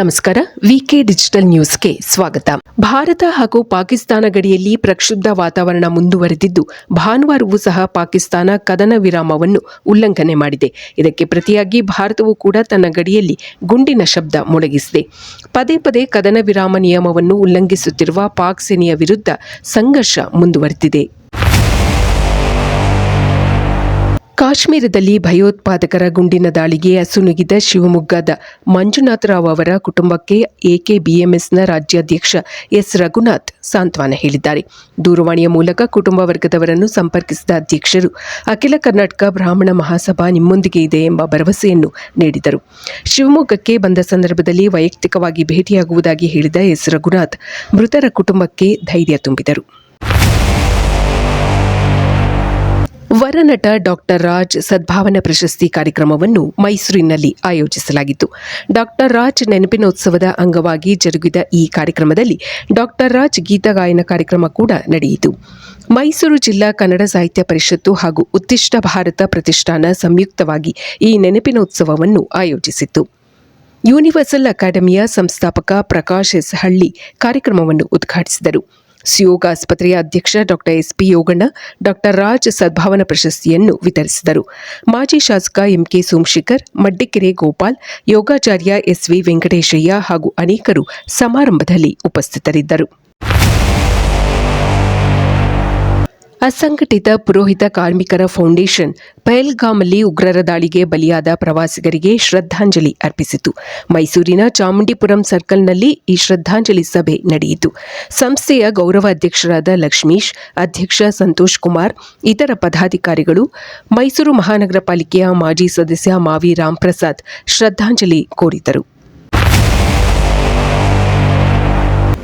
ನಮಸ್ಕಾರ. ವಿಕೆ ಡಿಜಿಟಲ್ ನ್ಯೂಸ್ಗೆ ಸ್ವಾಗತ. ಭಾರತ ಹಾಗೂ ಪಾಕಿಸ್ತಾನ ಗಡಿಯಲ್ಲಿ ಪ್ರಕ್ಷುಬ್ಧ ವಾತಾವರಣ ಮುಂದುವರೆದಿದ್ದು, ಭಾನುವಾರವೂ ಸಹ ಪಾಕಿಸ್ತಾನ ಕದನ ವಿರಾಮವನ್ನು ಉಲ್ಲಂಘನೆ ಮಾಡಿದೆ. ಇದಕ್ಕೆ ಪ್ರತಿಯಾಗಿ ಭಾರತವು ಕೂಡ ತನ್ನ ಗಡಿಯಲ್ಲಿ ಗುಂಡಿನ ಶಬ್ದ ಮೊಳಗಿಸಿದೆ. ಪದೇ ಪದೇ ಕದನ ವಿರಾಮ ನಿಯಮವನ್ನು ಉಲ್ಲಂಘಿಸುತ್ತಿರುವ ಪಾಕ್ ಸೇನೆಯ ವಿರುದ್ಧ ಸಂಘರ್ಷ ಮುಂದುವರೆದಿದೆ. ಕಾಶ್ಮೀರದಲ್ಲಿ ಭಯೋತ್ಪಾದಕರ ಗುಂಡಿನ ದಾಳಿಗೆ ಅಸುನುಗಿದ ಶಿವಮೊಗ್ಗದ ಮಂಜುನಾಥರಾವ್ ಅವರ ಕುಟುಂಬಕ್ಕೆ ಎಕೆಬಿಎಂಎಸ್ನ ರಾಜ್ಯಾಧ್ಯಕ್ಷ ಎಸ್ ರಘುನಾಥ್ ಸಾಂತ್ವನ ಹೇಳಿದ್ದಾರೆ. ದೂರವಾಣಿಯ ಮೂಲಕ ಕುಟುಂಬ ವರ್ಗದವರನ್ನು ಸಂಪರ್ಕಿಸಿದ ಅಧ್ಯಕ್ಷರು, ಅಖಿಲ ಕರ್ನಾಟಕ ಬ್ರಾಹ್ಮಣ ಮಹಾಸಭಾ ನಿಮ್ಮೊಂದಿಗೆ ಇದೆ ಎಂಬ ಭರವಸೆಯನ್ನು ನೀಡಿದರು. ಶಿವಮೊಗ್ಗಕ್ಕೆ ಬಂದ ಸಂದರ್ಭದಲ್ಲಿ ವೈಯಕ್ತಿಕವಾಗಿ ಭೇಟಿಯಾಗುವುದಾಗಿ ಹೇಳಿದ ಎಸ್ ರಘುನಾಥ್, ಮೃತರ ಕುಟುಂಬಕ್ಕೆ ಧೈರ್ಯ ತುಂಬಿದರು. ವರನಟ ಡಾಕ್ಟರ್ ರಾಜ್ ಸದ್ಭಾವನಾ ಪ್ರಶಸ್ತಿ ಕಾರ್ಯಕ್ರಮವನ್ನು ಮೈಸೂರಿನಲ್ಲಿ ಆಯೋಜಿಸಲಾಗಿತ್ತು. ಡಾಕ್ಟರ್ ರಾಜ್ ನೆನಪಿನೋತ್ಸವದ ಅಂಗವಾಗಿ ಜರುಗಿದ ಈ ಕಾರ್ಯಕ್ರಮದಲ್ಲಿ ಡಾಕ್ಟರ್ ರಾಜ್ ಗೀತಗಾಯನ ಕಾರ್ಯಕ್ರಮ ಕೂಡ ನಡೆಯಿತು. ಮೈಸೂರು ಜಿಲ್ಲಾ ಕನ್ನಡ ಸಾಹಿತ್ಯ ಪರಿಷತ್ತು ಹಾಗೂ ಉತ್ತಿಷ್ಟ ಭಾರತ ಪ್ರತಿಷ್ಠಾನ ಸಂಯುಕ್ತವಾಗಿ ಈ ನೆನಪಿನೋತ್ಸವವನ್ನು ಆಯೋಜಿಸಿತ್ತು. ಯೂನಿವರ್ಸಲ್ ಅಕಾಡೆಮಿಯ ಸಂಸ್ಥಾಪಕ ಪ್ರಕಾಶ್ ಎಸ್ ಹಳ್ಳಿ ಕಾರ್ಯಕ್ರಮವನ್ನು ಉದ್ಘಾಟಿಸಿದರು. ಸಿಯೋಗ ಆಸ್ಪತ್ರೆಯ ಅಧ್ಯಕ್ಷ doctor S P Yoganna, doctor Raj Sadbhavana ಪ್ರಶಸ್ತಿಯನ್ನು ವಿತರಿಸಿದರು. ಮಾಜಿ ಶಾಸಕ ಎಂಕೆ ಸೋಮಶೇಖರ್, ಮಡ್ಡಿಕೆರೆ ಗೋಪಾಲ್, ಯೋಗಾಚಾರ್ಯ ಎಸ್ವಿ ವೆಂಕಟೇಶಯ್ಯ ಹಾಗೂ ಅನೇಕರು ಸಮಾರಂಭದಲ್ಲಿ ಉಪಸ್ಥಿತರಿದ್ದರು. ಅಸಂಘಟಿತ ಪುರೋಹಿತ ಕಾರ್ಮಿಕರ ಫೌಂಡೇಶನ್ ಪಹಲ್ಗಾಮಲ್ಲಿ ಉಗ್ರರ ದಾಳಿಗೆ ಬಲಿಯಾದ ಪ್ರವಾಸಿಗರಿಗೆ ಶ್ರದ್ಧಾಂಜಲಿ ಅರ್ಪಿಸಿತು. ಮೈಸೂರಿನ ಚಾಮುಂಡಿಪುರಂ ಸರ್ಕಲ್ನಲ್ಲಿ ಈ ಶ್ರದ್ಧಾಂಜಲಿ ಸಭೆ ನಡೆಯಿತು. ಸಂಸ್ಥೆಯ ಗೌರವ ಅಧ್ಯಕ್ಷರಾದ ಲಕ್ಷ್ಮೀಶ್, ಅಧ್ಯಕ್ಷ ಸಂತೋಷ್ ಕುಮಾರ್, ಇತರ ಪದಾಧಿಕಾರಿಗಳು, ಮೈಸೂರು ಮಹಾನಗರ ಪಾಲಿಕೆಯ ಮಾಜಿ ಸದಸ್ಯ ಮಾವಿ ರಾಮ್ ಪ್ರಸಾದ್ ಶ್ರದ್ಧಾಂಜಲಿ ಕೋರಿದರು.